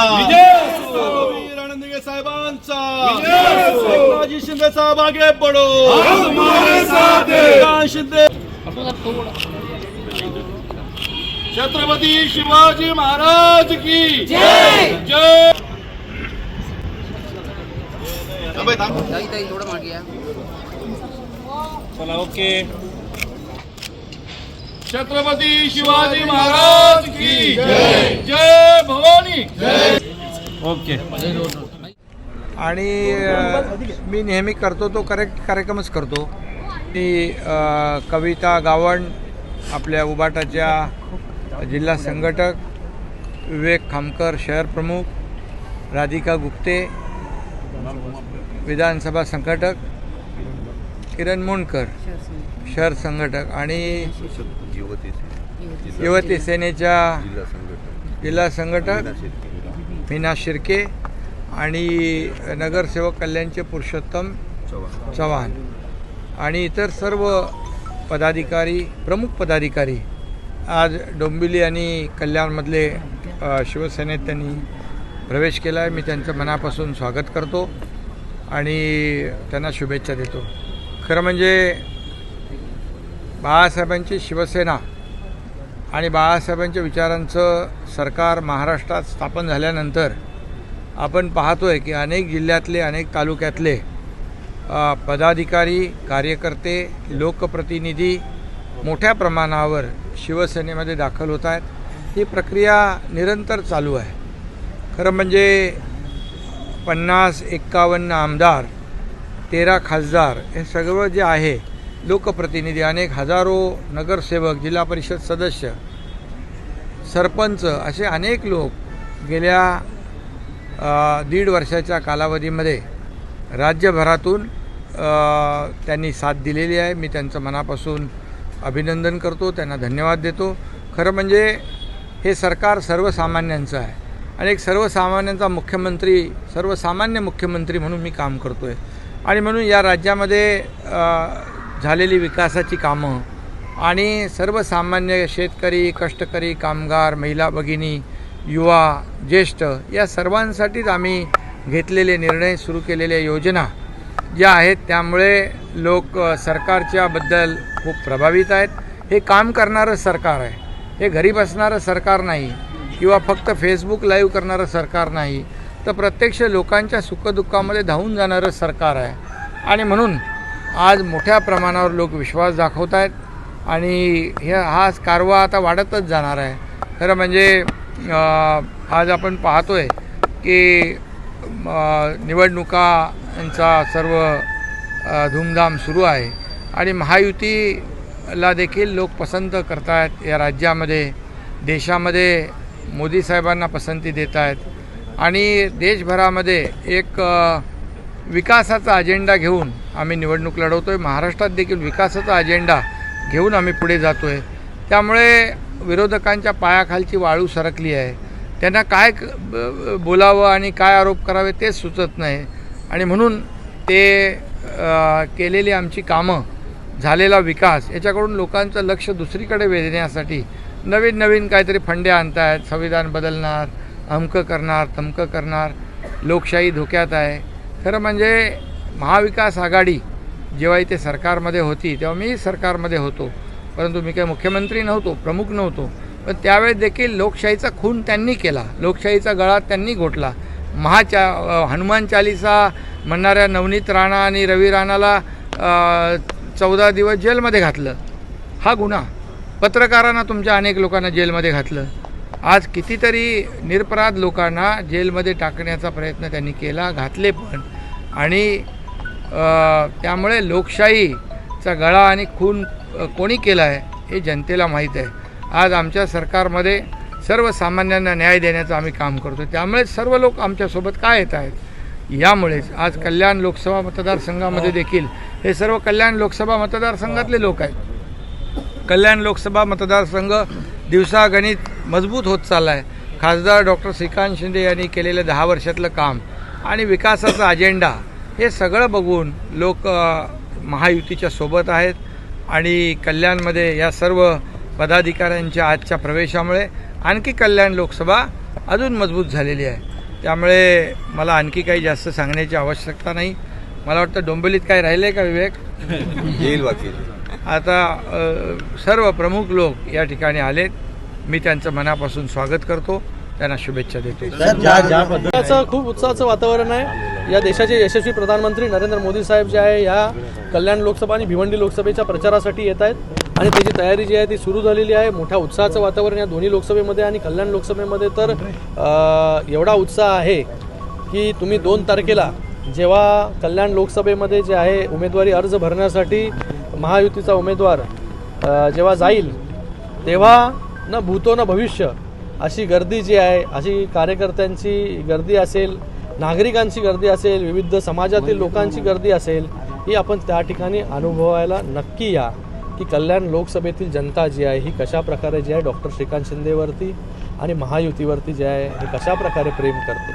वीर रणदिगे साहेबांचा एकनाथजी शिंदे साहेब आगे पडो एकनाथ शिंदे छत्रपती शिवाजी महाराज की जय. थोडं मागे चला ओके. छत्रपती शिवाजी महाराज की जय. जय भवानी. ओके. आणि मी नेहमी करतो तो करेक्ट कार्यक्रमच करतो. ती कविता गावण आपल्या उबाटाच्या जिल्हा संघटक विवेक खामकर शहर प्रमुख राधिका गुप्ते विधानसभा संघटक किरण मोंडकर शहर संघटक. आणि युवती सेनेच्या जिल्हा संघटक. मीना शिर्के. आणि नगरसेवक कल्याणचे पुरुषोत्तम चव्हाण. आणि इतर सर्व पदाधिकारी प्रमुख पदाधिकारी आज डोंबिवली आणि कल्याणमधले शिवसेनेत त्यांनी प्रवेश केला आहे मी त्यांचं मनापासून स्वागत करतो आणि त्यांना शुभेच्छा देतो. खरं म्हणजे बाळासाहेबांची शिवसेना आणि बाळासाहेबांच्या विचारांचं सरकार महाराष्ट्रात स्थापन झाल्यानंतर आपण पाहतोय की अनेक जिल्ह्यातले अनेक तालुक्यातले पदाधिकारी कार्यकर्ते लोकप्रतिनिधी मोठ्या प्रमाणावर शिवसेनेमध्ये दाखल होत आहेत. ही प्रक्रिया निरंतर चालू आहे. खरं म्हणजे पन्नास एक्कावन्न आमदार तेरा खासदार हे सगळं जे आहे लोकप्रतिनिधी अनेक हजारो नगरसेवक जिल्हा परिषद सदस्य सरपंच असे अनेक लोक गेल्या दीड वर्षाच्या कालावधीमध्ये राज्यभरातून त्यांनी साथ दिलेली आहे. मी त्यांचं मनापासून अभिनंदन करतो त्यांना धन्यवाद देतो. खरं म्हणजे हे सरकार सर्वसामान्यांचं आहे आणि एक सर्वसामान्यांचा मुख्यमंत्री सर्वसामान्य मुख्यमंत्री म्हणून मी काम करतो आहे आणि म्हणून या राज्यामध्ये झालेली विकासाची कामं आणि सर्वसामान्य शेतकरी कष्टकरी कामगार महिला भगिनी युवा ज्येष्ठ या सर्वांसाठीच आम्ही घेतलेले निर्णय सुरू केलेल्या योजना ज्या आहेत त्यामुळे लोक सरकारच्याबद्दल खूप प्रभावित आहेत. हे काम करणारं सरकार आहे. हे घरी बसणारं सरकार नाही किंवा फक्त फेसबुक लाईव्ह करणारं सरकार नाही. तर प्रत्यक्ष लोकांच्या सुखदुःखामध्ये धावून जाणारं सरकार आहे. आणि म्हणून आज मोठ्या प्रमाणावर लोक विश्वास दाखवत आहेत. आणि हे हा कारवा आता वाढतच जाणार आहे. खरं म्हणजे आज आपण पाहतोय की निवडणुकांचा सर्व धूमधाम सुरू आहे. आणि महायुतीला देखील लोक पसंत करत आहेत या राज्यामध्ये. देशामध्ये मोदी साहेबांना पसंती देत आहेत आणि देशभरामध्ये एक विकासाचा अजेंडा घेऊन आम्ही निवडणूक लढवतो आहे महाराष्ट्रात देखील विकासाचा अजेंडा घेऊन आम्ही पुढे जातो आहे त्यामुळे विरोधकांच्या पायाखालची वाळू सरकली आहे. त्यांना काय बोलावं आणि काय आरोप करावे तेच सुचत नाही. आणि म्हणून ते केलेली आमची कामं झालेला विकास याच्याकडून लोकांचं लक्ष दुसरीकडे वेधण्यासाठी नवीन नवीन काहीतरी फंडे आणतायत संविधान बदलणार अमकं करणार तमकं करणार लोकशाही धोक्यात आहे. खरं म्हणजे महाविकास आघाडी जेव्हा इथे सरकारमध्ये होती तेव्हा मी सरकारमध्ये होतो. परंतु मी काही मुख्यमंत्री नव्हतो प्रमुख नव्हतो. पण त्यावेळेस देखील लोकशाहीचा खून त्यांनी केला. लोकशाहीचा गळा त्यांनी घोटला. महाचा हनुमान चालिसा म्हणणाऱ्या नवनीत राणा आणि रवी राणाला चौदा दिवस जेलमध्ये घातलं. हा गुन्हा. पत्रकारांना तुमच्या अनेक लोकांना जेलमध्ये घातलं. आज कितीतरी निरपराध लोकांना जेलमध्ये टाकण्याचा प्रयत्न त्यांनी केला घातले पण. आणि त्यामुळे लोकशाहीचा गळा आणि खून कोणी केला आहे हे जनतेला माहीत आहे. आज आमच्या सरकारमध्ये सर्वसामान्यांना न्याय देण्याचं आम्ही काम करतो. त्यामुळे सर्व लोक आमच्यासोबत काय येत आहेत? यामुळेच आज कल्याण लोकसभा मतदारसंघामध्ये देखील हे सर्व कल्याण लोकसभा मतदारसंघातले लोक आहेत. कल्याण लोकसभा मतदारसंघ दिवसागणित मजबूत होत चालला आहे खासदार डॉक्टर श्रीकांत शिंदे यांनी केलेलं दहा वर्षातलं काम आणि विकासाचा अजेंडा हे सगळं बघून लोक महायुतीच्या सोबत आहेत आणि कल्याणमध्ये या सर्व पदाधिकाऱ्यांच्या आजच्या प्रवेशामुळे आणखी कल्याण लोकसभा अजून मजबूत झालेली आहे. त्यामुळे मला आणखी काही जास्त सांगण्याची आवश्यकता नाही. मला वाटतं डोंबिवलीत काय राहिलं आहे का विवेक? येईल वकील. आता सर्व प्रमुख लोक या ठिकाणी आलेत. मी त्यांचं मनापासून स्वागत करतो. त्यांना शुभेच्छा देतो. याचं खूप उत्साहाचं वातावरण आहे. या देशाचे यशस्वी प्रधानमंत्री नरेंद्र मोदी साहेब जे आहे या कल्याण लोकसभा आणि भिवंडी लोकसभेच्या प्रचारासाठी येत आहेत. आणि त्याची तयारी जी आहे ती सुरू झालेली आहे. मोठ्या उत्साहाचं वातावरण या दोन्ही लोकसभेमध्ये आणि कल्याण लोकसभेमध्ये. तर एवढा उत्साह आहे की तुम्ही दोन तारखेला जेव्हा कल्याण लोकसभेमध्ये जे आहे उमेदवारी अर्ज भरण्यासाठी महायुतीचा उमेदवार जेव्हा जाईल तेव्हा न भूतो न भविष्य अशी गर्दी जी आहे अशी कार्यकर्त्यांची गर्दी असेल नागरिकांची गर्दी असेल विविध समाजातील लोकांची. गर्दी असेल ही आपण त्या ठिकाणी अनुभवायला नक्की या की कल्याण लोकसभेतील जनता जी आहे ही कशा प्रकारे जी आहे डॉक्टर श्रीकांत शिंदेवरती आणि महायुतीवरती जे आहे हे कशा प्रकारे प्रेम करते.